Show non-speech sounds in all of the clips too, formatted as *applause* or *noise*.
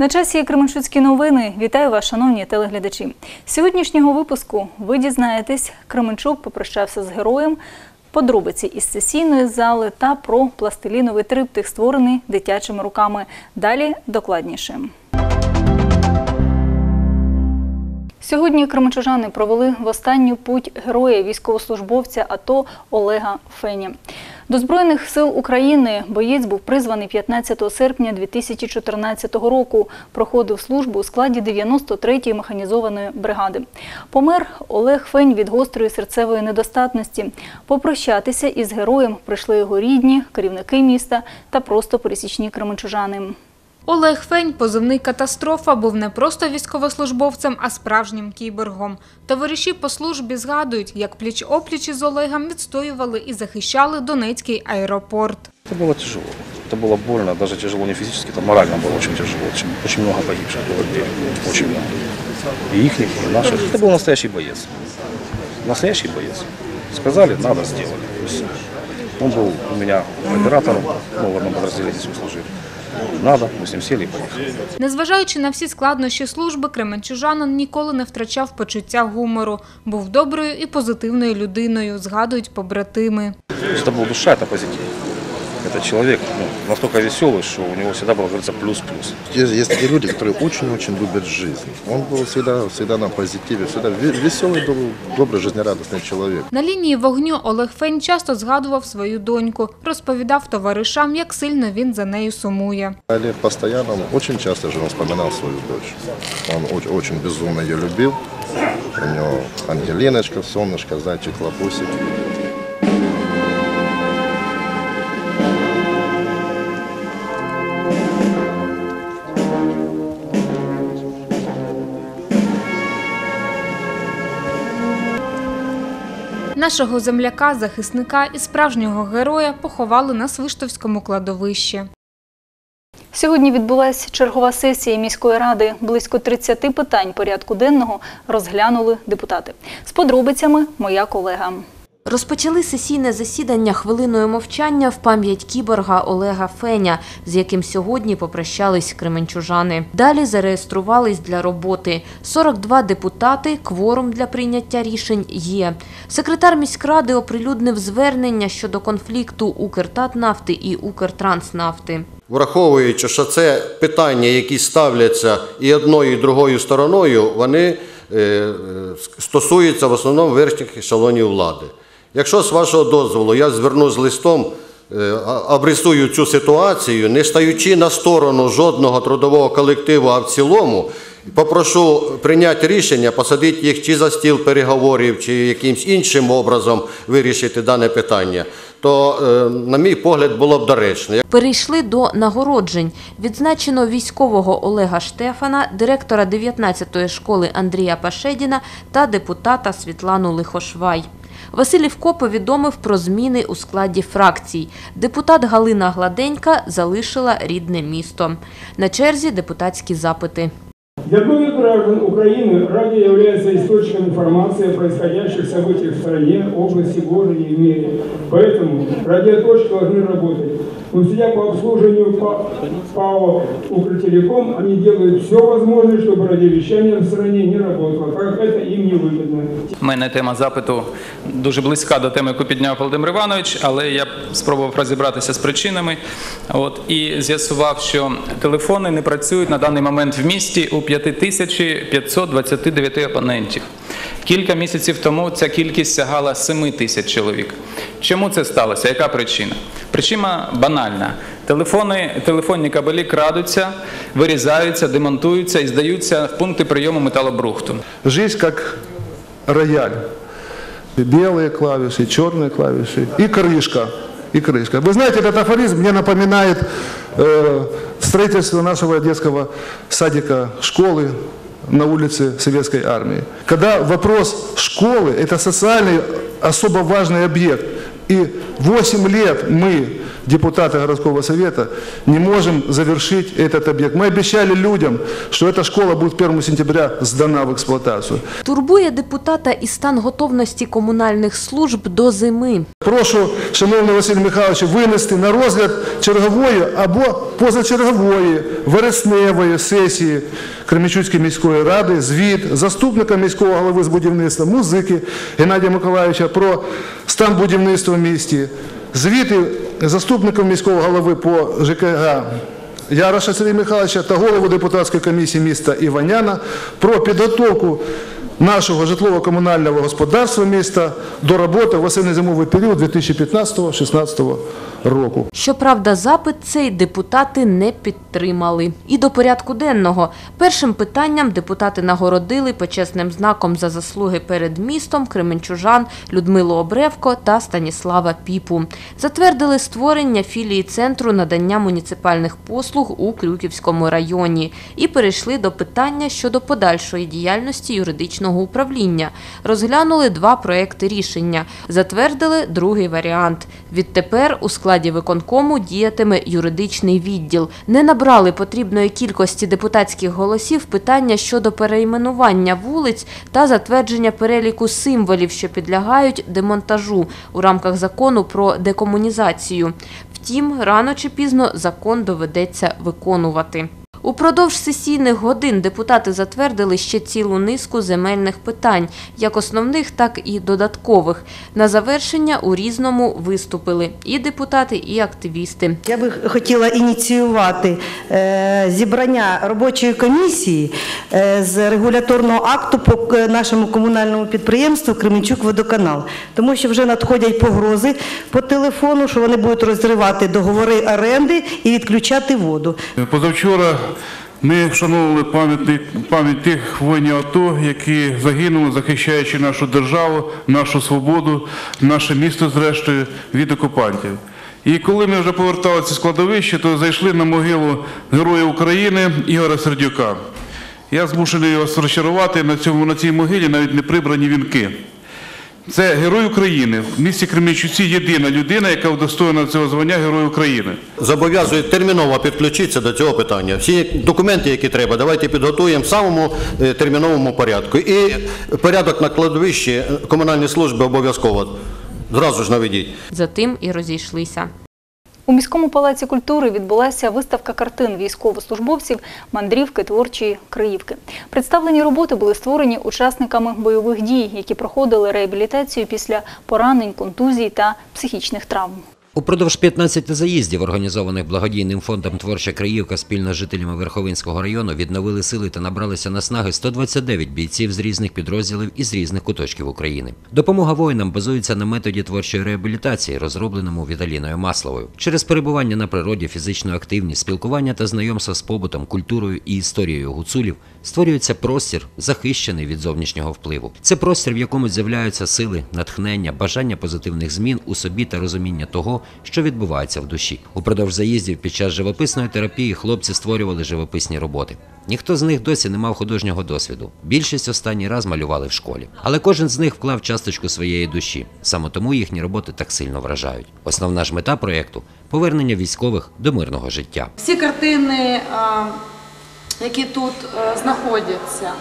На часі Кременчуцькі новини. Вітаю вас, шановні телеглядачі. Сьогоднішнього випуску ви дізнаєтесь, Кременчук попрощався з героєм, подробиці із сесійної зали та про пластиліновий триптих, створений дитячими руками. Далі докладніше. Сьогодні кременчужани провели в останню путь героя військовослужбовця АТО Олега Феня. До Збройних сил України боєць був призваний 15 серпня 2014 року. Проходив службу у складі 93-ї механізованої бригади. Помер Олег Фень від гострої серцевої недостатності. Попрощатися із героєм прийшли його рідні, керівники міста та просто пересічні кременчужани. Олег Фень, позивний катастрофа, був не просто військовослужбовцем, а справжнім кіборгом. Товариші по службі згадують, як пліч-опліч із Олегом відстоювали і захищали Донецький аеропорт. Это было тяжело. Это было больно, даже тяжело не физически, это морально было очень тяжело. Очень, очень много погибших было людей, очень много. И их, и наших. Это был настоящий боец. Настоящий боец. Сказали, надо, сделали. И всё. Он был у меня оператором, ну, в одном подразделении мы служили. Надо, мы с ним сели и поехали. Незважаючи на всі складнощі служби, кременчужанин ніколи не втрачав почуття гумору. Був доброю і позитивною людиною, згадують побратими. То есть это был душа, это позитив. Это человек ну, настолько веселый, что у него всегда было, как говорится, плюс-плюс. Есть, есть такие люди, которые очень-очень любят жизнь. Он был всегда, всегда на позитиве, всегда ве- веселый, доб- добрый, жизнерадостный человек. На лінії вогню Олег Фень часто згадував свою доньку, розповідав товаришам, як сильно він за нею сумує. Олег постоянно, он очень часто же он вспоминал свою дочь. Он очень, очень безумно ее любил. У него Ангелиночка, солнышко, зайчик, лапусик. Нашого земляка, захисника і справжнього героя поховали на Свиштовському кладовищі. Сьогодні відбулася чергова сесія міської ради. Близько 30 питань порядку денного розглянули депутати. З подробицями моя колега. Розпочали сесійне засідання хвилиною мовчання в пам'ять кіборга Олега Феня, з яким сьогодні попрощались кременчужани. Далі зареєструвались для роботи. 42 депутати, кворум для прийняття рішень є. Секретар міськради оприлюднив звернення щодо конфлікту Укртатнафти і Укртранснафти. Враховуючи, що це питання, які ставляться і одною, і другою стороною, вони е, е, стосуються в основному верхніх ешелонів влади. Якщо з вашого дозволу я звернусь з листом, е, обрисую цю ситуацію, не стаючи на сторону жодного трудового колективу, а в цілому, попрошу прийняти рішення, посадити їх чи за стіл переговорів, чи якимось іншим образом вирішити дане питання, то, е, на мій погляд, було б доречно. Перейшли до нагороджень. Відзначено військового Олега Штефана, директора 19-ї школи Андрія Пашедіна та депутата Світлану Лихошвай. Василь Івко повідомив про зміни у складі фракцій. Депутат Галина Гладенька залишила рідне місто. На черзі депутатські запити. Для многих граждан Украины радио является источником информации о происходящих событиях в стране, области, городе и мире. Поэтому радиоточки должны работать. Но судя по обслуживанию Па- ПАО «Укртелеком», они делают все возможное, чтобы радиовещание в стране не работало, так как это им не выгодно. У мене тема запиту дуже близька до теми, яку підняв Володимир Іванович, але я спробував розібратися з причинами. От і з'ясував, що телефони не працюють на даний момент в місті у 5529 абонентів. Кілька місяців тому ця кількість сягала 7 тисяч чоловік. Чому це сталося? Яка причина? Причина банальна. Телефони, телефонні кабелі крадуться, вирізаються, демонтуються і здаються в пункти прийому металобрухту. Жизнь как рояль. Белые клавиши, черные клавиши и крышка. И крышка. Вы знаете, этот афоризм мне напоминает э, строительство нашего детского садика, школы на улице Советской Армии. Когда вопрос школы – это социальный особо важный объект. И 8 лет мы депутаты городского совета, не можем завершить этот объект. Мы обещали людям, что эта школа будет 1 сентября сдана в эксплуатацию. Турбує депутата і стан готовності комунальних служб до зими. Прошу, шановний Василь Михайлович, винести на розгляд чергової або позачергової вересневої сесії Кременчуцької міської ради звіт заступника міського голови з будівництва, музики Геннадія Миколаївича про стан будівництва в місті, звіти заступника міського голови по ЖКГ Яроша Сергія Михайловича та голову депутатської комісії міста Іваняна про підготовку нашого житлово-комунального господарства міста до роботи в осінньо-зимовий період 2015-2016 року. Щоправда, запит цей депутати не підтримали. І до порядку денного. Першим питанням депутати нагородили почесним знаком за заслуги перед містом кременчужан Людмилу Обревко та Станіслава Піпу. Затвердили створення філії Центру надання муніципальних послуг у Крюківському районі. І перейшли до питання щодо подальшої діяльності юридичного управління. Розглянули два проекти рішення. Затвердили другий варіант. Відтепер у складі виконкому діятиме юридичний відділ. Не набрали потрібної кількості депутатських голосів питання щодо перейменування вулиць та затвердження переліку символів, що підлягають демонтажу у рамках закону про декомунізацію. Втім, рано чи пізно закон доведеться виконувати. Упродовж сесійних годин депутати затвердили ще цілу низку земельних питань, як основних, так і додаткових. На завершення у різному виступили і депутати, і активісти. Я би хотіла ініціювати е, зібрання робочої комісії е, з регуляторного акту по нашому комунальному підприємству Кременчук Водоканал, тому що вже надходять погрози по телефону, що вони будуть розривати договори оренди і відключати воду. Позавчора ми вшановували пам'ять тих воїнів АТО, які загинули, захищаючи нашу державу, нашу свободу, наше місто, зрештою, від окупантів. І коли ми вже поверталися з кладовища, то зайшли на могилу Героя України Ігоря Сердюка. Я змушений вас розчарувати на на цій могилі навіть не прибрані вінки. Це герой України. В місті Кременчуці єдина людина, яка удостоєна цього звання Герой України. Зобов'язую терміново підключитися до цього питання. Всі документи, які треба, давайте підготуємо в самому е, терміновому порядку. І порядок на кладовищі комунальні служби обов'язково зразу ж наведіть. Затим і розійшлися. У міському палаці культури відбулася виставка картин військовослужбовців мандрівки творчої Криївки. Представлені роботи були створені учасниками бойових дій, які проходили реабілітацію після поранень, контузій та психічних травм. Упродовж 15 заїздів, організованих благодійним фондом Творча Криївка спільно з жителями Верховинського району, відновили сили та набралися наснаги 129 бійців з різних підрозділів і з різних куточків України. Допомога воїнам базується на методі творчої реабілітації, розробленому Віталіною Масловою. Через перебування на природі, фізичну активність, спілкування та знайомство з побутом, культурою і історією гуцулів створюється простір, захищений від зовнішнього впливу. Це простір, в якому з'являються сили, натхнення, бажання позитивних змін у собі та розуміння того, що відбувається в душі. Упродовж заїздів під час живописної терапії хлопці створювали живописні роботи. Ніхто з них досі не мав художнього досвіду. Більшість останній раз малювали в школі. Але кожен з них вклав часточку своєї душі. Саме тому їхні роботи так сильно вражають. Основна ж мета проєкту повернення військових до мирного життя. Всі картини, які тут е, знаходяться,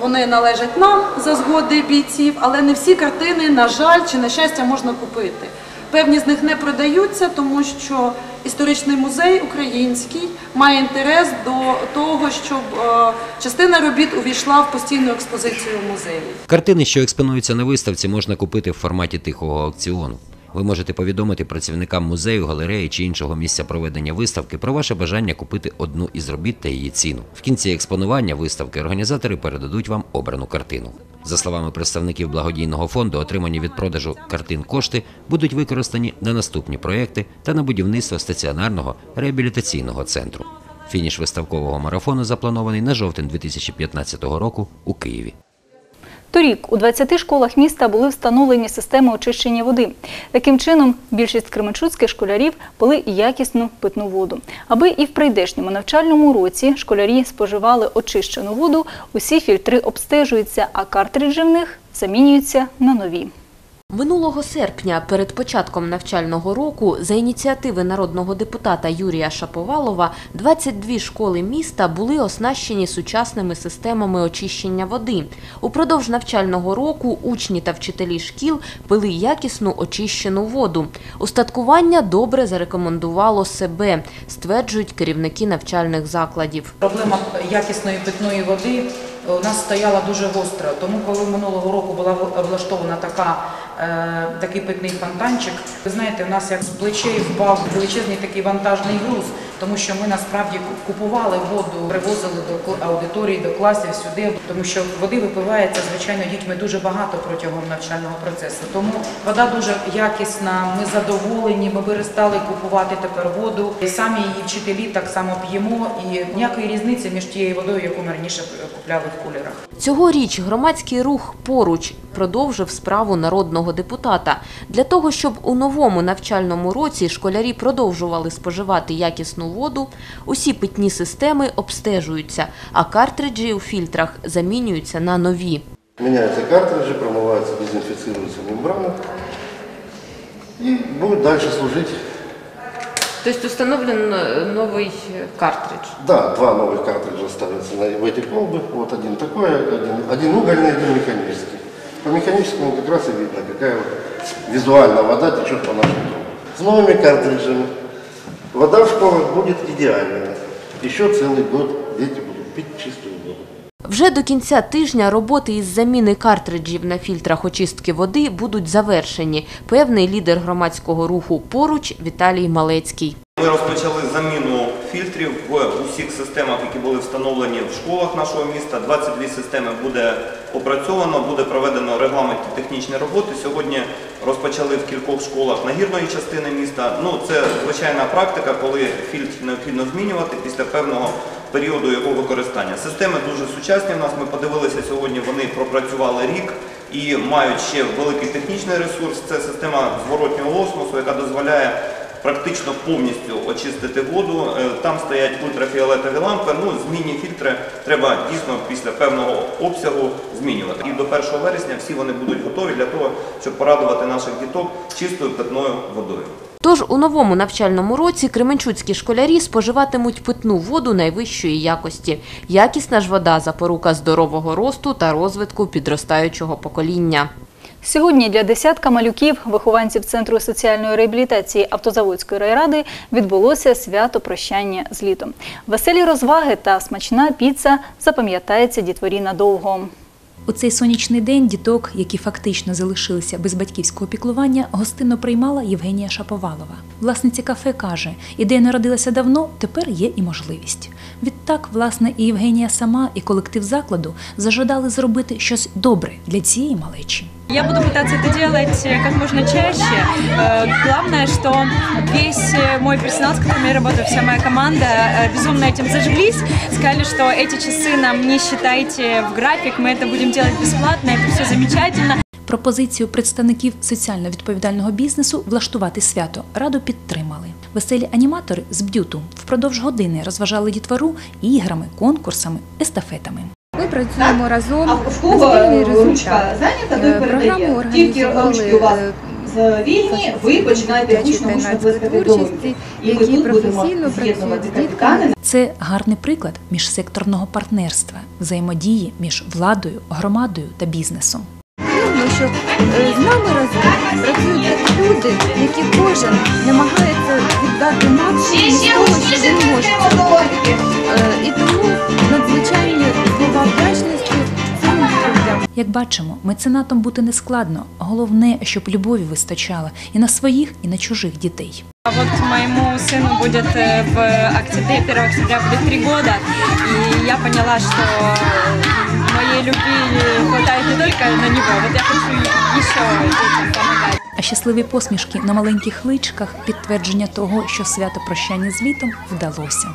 вони належать нам за згоди бійців, але не всі картини, на жаль, чи на щастя, можна купити. Певні з них не продаються, тому що історичний музей український має інтерес до того, щоб е, частина робіт увійшла в постійну експозицію музею. Картини, що експонуються на виставці, можна купити в форматі тихого аукціону. Ви можете повідомити працівникам музею, галереї чи іншого місця проведення виставки про ваше бажання купити одну із робіт та її ціну. В кінці експонування виставки організатори передадуть вам обрану картину. За словами представників благодійного фонду, отримані від продажу картин кошти будуть використані на наступні проекти та на будівництво стаціонарного реабілітаційного центру. Фініш виставкового марафону запланований на жовтень 2015 року у Києві. Торік у 20 школах міста були встановлені системи очищення води. Таким чином, більшість кременчуцьких школярів пили якісну питну воду. Аби і в прийдешньому навчальному році школярі споживали очищену воду, усі фільтри обстежуються, а картриджі в них замінюються на нові. Минулого серпня, перед початком навчального року, за ініціативи народного депутата Юрія Шаповалова, 22 школи міста були оснащені сучасними системами очищення води. Упродовж навчального року учні та вчителі шкіл пили якісну очищену воду. Устаткування добре зарекомендувало себе, стверджують керівники навчальних закладів. Проблема якісної питної води у нас стояла дуже гостро. Тому коли минулого року була облаштована така, е, такий питний фонтанчик, ви знаєте, у нас як з плечей впав величезний такий вантажний груз, тому що ми насправді купували воду, привозили до аудиторії, до класів сюди, тому що води випивається, звичайно, дітьми дуже багато протягом навчального процесу. Тому вода дуже якісна, ми задоволені, ми перестали купувати тепер воду. І самі її вчителі так само п'ємо, і ніякої різниці між тією водою, яку ми раніше купляли в кулерах. Цьогоріч громадський рух поруч продовжив справу народного депутата. Для того, щоб у новому навчальному році школярі продовжували споживати якісну воду, усі питні системи обстежуються, а картриджі у фільтрах замінюються на нові. Меняются картриджи, промываются, дезинфицируются мембраны и будет дальше служить. Тобто встановлен новий картридж. Да, два новых картриджа ставятся на, в эти колбы. Вот один такой, один, один угольный, один механический. По механическому как раз и видно, какая вот визуально вода течет по нашим трубам. С новыми картриджами вода в школах будет идеальная. Еще целый год дети будут пить чистую. Вже до кінця тижня роботи із заміни картриджів на фільтрах очистки води будуть завершені, певний лідер громадського руху поруч Віталій Малецький. Ми розпочали заміну фільтрів в усіх системах, які були встановлені в школах нашого міста. 22 системи буде опрацьовано, буде проведено регламентні технічні роботи. Сьогодні розпочали в кількох школах нагірної частини міста. Ну, це звичайна практика, коли фільтр необхідно змінювати після певного періоду його використання. Системи дуже сучасні у нас. Ми подивилися сьогодні, вони пропрацювали рік і мають ще великий технічний ресурс. Це система зворотнього осмосу, яка дозволяє практично повністю очистити воду. Е, Там стоять ультрафіолетові лампи. Ну, змінні фільтри треба дійсно після певного обсягу змінювати. І до 1 вересня всі вони будуть готові для того, щоб порадувати наших діток чистою питною водою. Тож у новому навчальному році кременчуцькі школярі споживатимуть питну воду найвищої якості. Якісна ж вода – запорука здорового росту та розвитку підростаючого покоління. Сьогодні для десятка малюків, вихованців Центру соціальної реабілітації Автозаводської райради, відбулося свято прощання з літом. Веселі розваги та смачна піца запам'ятається дітворі надовго. У цей сонячний день діток, які фактично залишилися без батьківського піклування, гостинно приймала Євгенія Шаповалова. Власниця кафе каже, ідея народилася давно, тепер є і можливість. Відтак, власне, і Євгенія сама, і колектив закладу зажадали зробити щось добре для цієї малечі. Я буду пытаться это делать э, как можно чаще. Э, Главное, что весь э, мой персонал, с которым я работаю, вся моя команда э, безумно этим зажглись. Сказали, что эти часы нам не считайте в график, мы это будем делать бесплатно, это все замечательно. Пропозицію представників соціально відповідального бізнесу влаштувати свято радо підтримали. Веселі аніматори з б'юту впродовж години розважали дітвору іграми, конкурсами, естафетами. Ми працюємо разом на спільний результат. Е, Програму організували е, вільні, ви починаєте творчості, які професійно працюють з дітками. Це гарний приклад міжсекторного партнерства, взаємодії між владою, громадою та бізнесом. Дивно, що е, з нами разом працюють люди, які кожен намагається віддати максимум того, що він може. Е, І тому надзвичайні Як бачимо, меценатом бути не складно. Головне, щоб любові вистачало і на своїх, і на чужих дітей. А Вот моему сыну будет э, в октябре, 1 октября будет три года, и я поняла, что моей любви хватает не только на него, вот я хочу еще детям помогать. А щасливі посмішки на маленьких личках підтвердження того, що свято прощання з літом вдалося.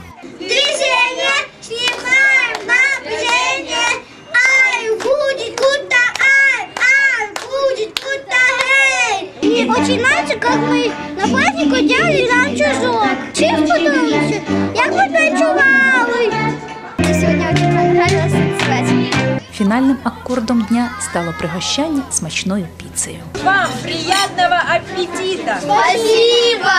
Эй. починається, очень нравится, как мы на празднику делали нам чужок. Всем сподобалося, як ми танцювали. Мне сегодня понравилось танцевать. Фінальним акордом дня стало пригощання смачною піцею. Вам приятного аппетита! Спасибо!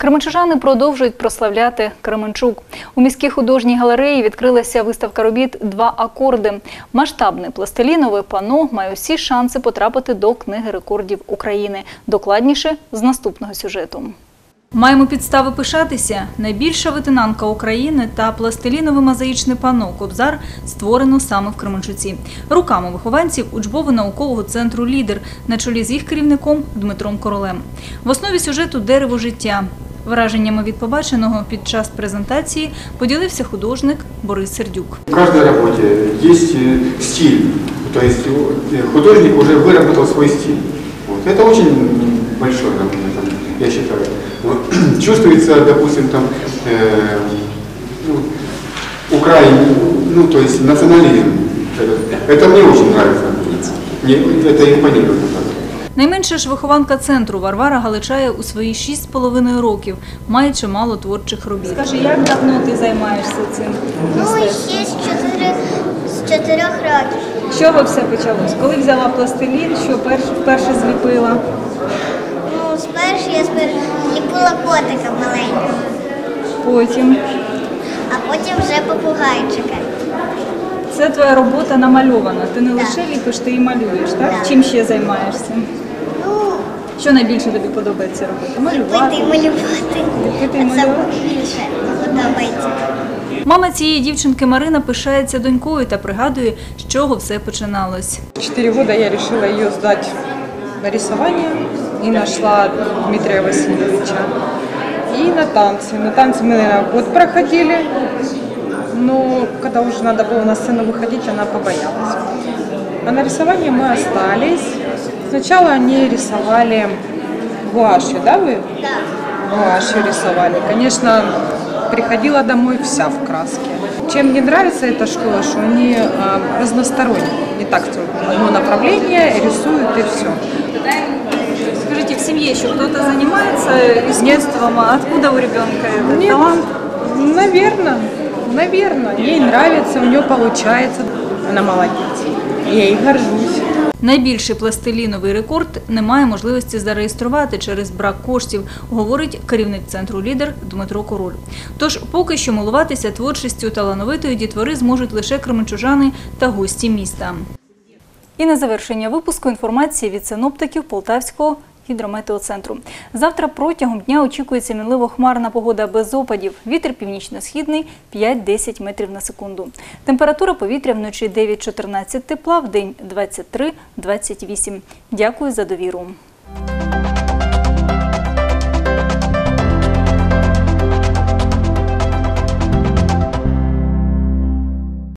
Кременчужани продовжують прославляти Кременчук. У міській художній галереї відкрилася виставка робіт Два акорди. Масштабне пластилінове пано має усі шанси потрапити до книги рекордів України. Докладніше з наступного сюжету. Маємо підстави пишатися. Найбільша витинанка України та пластилінове мозаїчне пано Кобзар створено саме в Кременчуці. Руками вихованців учбово-наукового центру Лідер на чолі з їх керівником Дмитром Королем. В основі сюжету дерево життя. Враженнями від побаченого під час презентації поділився художник Борис Сердюк. В каждой работе есть э, стиль, то есть э, художник уже выработал свой стиль. Вот. Это очень большое, там, там, я считаю. *clears throat* Но Чувствуется, допустим, там э, ну, украин, ну, то есть национализм. Это, это мне очень нравится. Мне это импонирует. Найменша ж вихованка центру Варвара Галичає у свої 6,5 років, має чимало творчих робіт. Скажи, як давно ти займаєшся цим? Ну, ще з чотири з чотирьох років. З чого все почалось? Коли взяла пластилін, що перш, вперше зліпила? Ну, спершу я спершу ліпила котика маленького, Потім. а потім вже попугайчика. Це твоя робота намальована. Ти не лише ліпиш, ти і малюєш, так? Чим ще займаєшся? Ну, Що найбільше тобі подобається робити? Малювати. ліпити і малювати. Ліпити і Це малювати. більше подобається. Мама цієї дівчинки Марина пишається донькою та пригадує, з чого все починалось. Четыре года я решила ее сдать на рисование и нашла Дмитрия Васильевича. И на танцы. На танцы мы, наверное, год проходили, Но когда уже надо было на сцену выходить, она побоялась. А на рисование мы остались. Сначала они рисовали гуашью, да, вы? Да. Гуашью рисовали. Конечно, приходила домой вся в краске. Чем мне нравится эта школа, что они а, разносторонние. Не так, что одно направление рисуют и все. Скажите, в семье еще кто-то занимается искусством? А откуда у ребенка этот Нет. талант? Наверное, наверное. Ей нравится, у нее получается. Она молодец. Я ей горжусь. Найбільший пластиліновий рекорд немає можливості зареєструвати через брак коштів, говорить керівник центру лідер Дмитро Король. Тож поки що милуватися творчістю талановитої дітвори зможуть лише кременчужани та гості міста. І на завершення випуску інформації від синоптиків Полтавського гідрометеоцентру. Завтра протягом дня очікується мінливо хмарна погода без опадів. Вітер північно-східний 5-10 метрів на секунду. Температура повітря вночі 9-14 тепла, в день 23-28. Дякую за довіру.